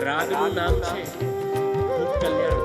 આ રાગનું નામ છે ભૂપ કલ્યાણ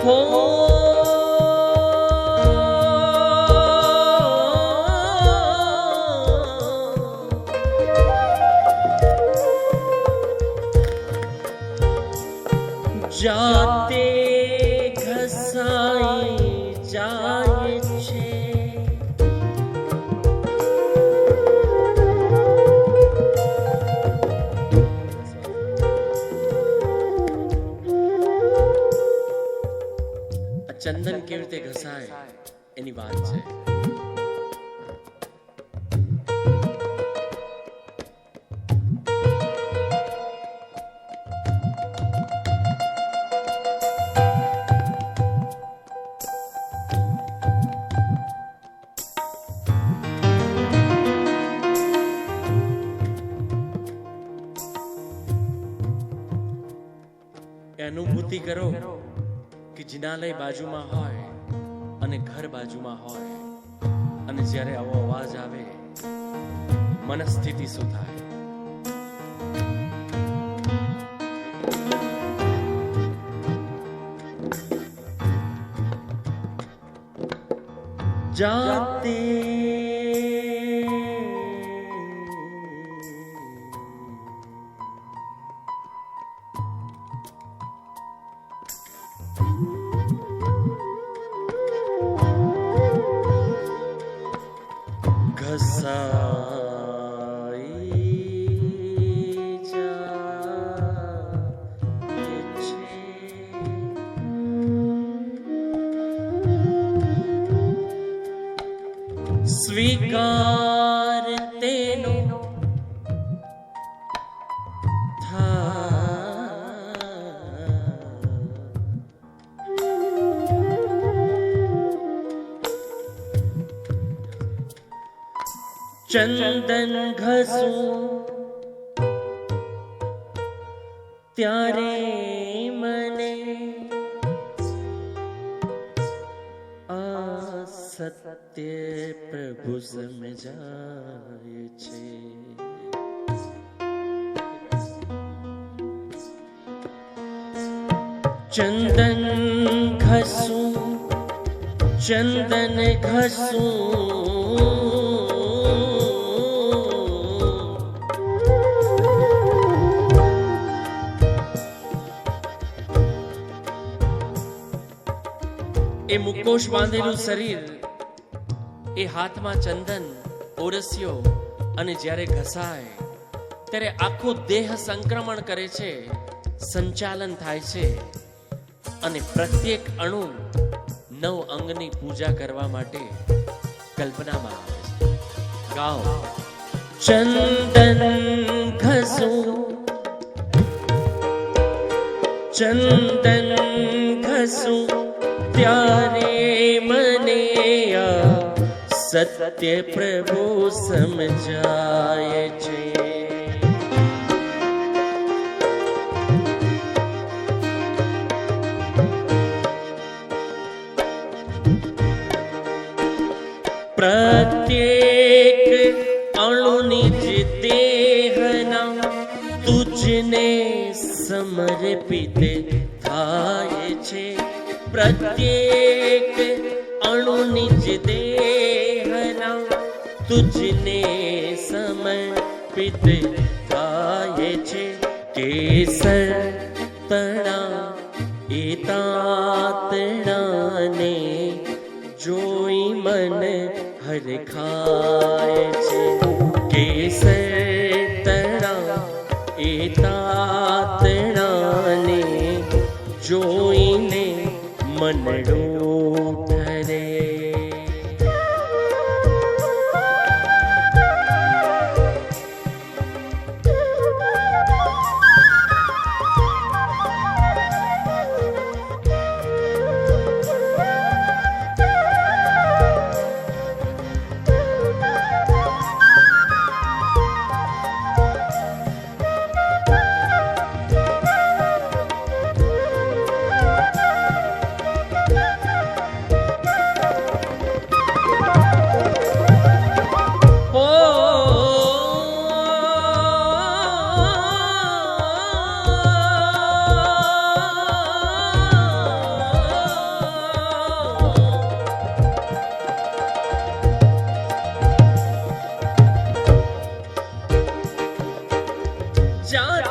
હો જાતે ઘસાઈ જાય છે આ ચંદન કેવી રીતે ઘસાય એની વાત છે અનુભૂતિ કરો કે જિનાલય બાજુમાં હોય અને ઘર બાજુમાં હોય અને જ્યારે આવો અવાજ આવે, મનસ્થિતિ શું થાય? જાતે Sweet ચંદન ઘસું. ત્યારે મને આ સત્ય પ્રભુ સમજાય છે. ચંદન ઘસું ચંદન ઘસું. એ મુકોશ બાંધેલું શરીર, એ હાથમાં ચંદન, ઓરસ્યો અને જ્યારે ઘસાય, ત્યારે આખો દેહ સંક્રમણ કરે છે, સંચાલન થાય છે અને પ્રત્યેક અણુ નવ અંગની પૂજા કરવા માટે કલ્પનામાં આવે છે. ગાઓ. ચંદન ઘસો. ચંદન ઘસું. ત્યારે મને સત્ય પ્રભુ સમજાય છે. પ્રત્યેક અણુની જ દેહના તુજને સમર્પિત થાય પ્રત્યેક અણુ નિજ દેહના તુજને સમર્પિત થાય છે કેસર તણા એ તાતણાને જોઈ મન હરખાય છે કેસર તણા એ તાતણાને જોઈને my home.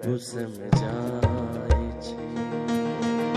પ્રભુ સમજાય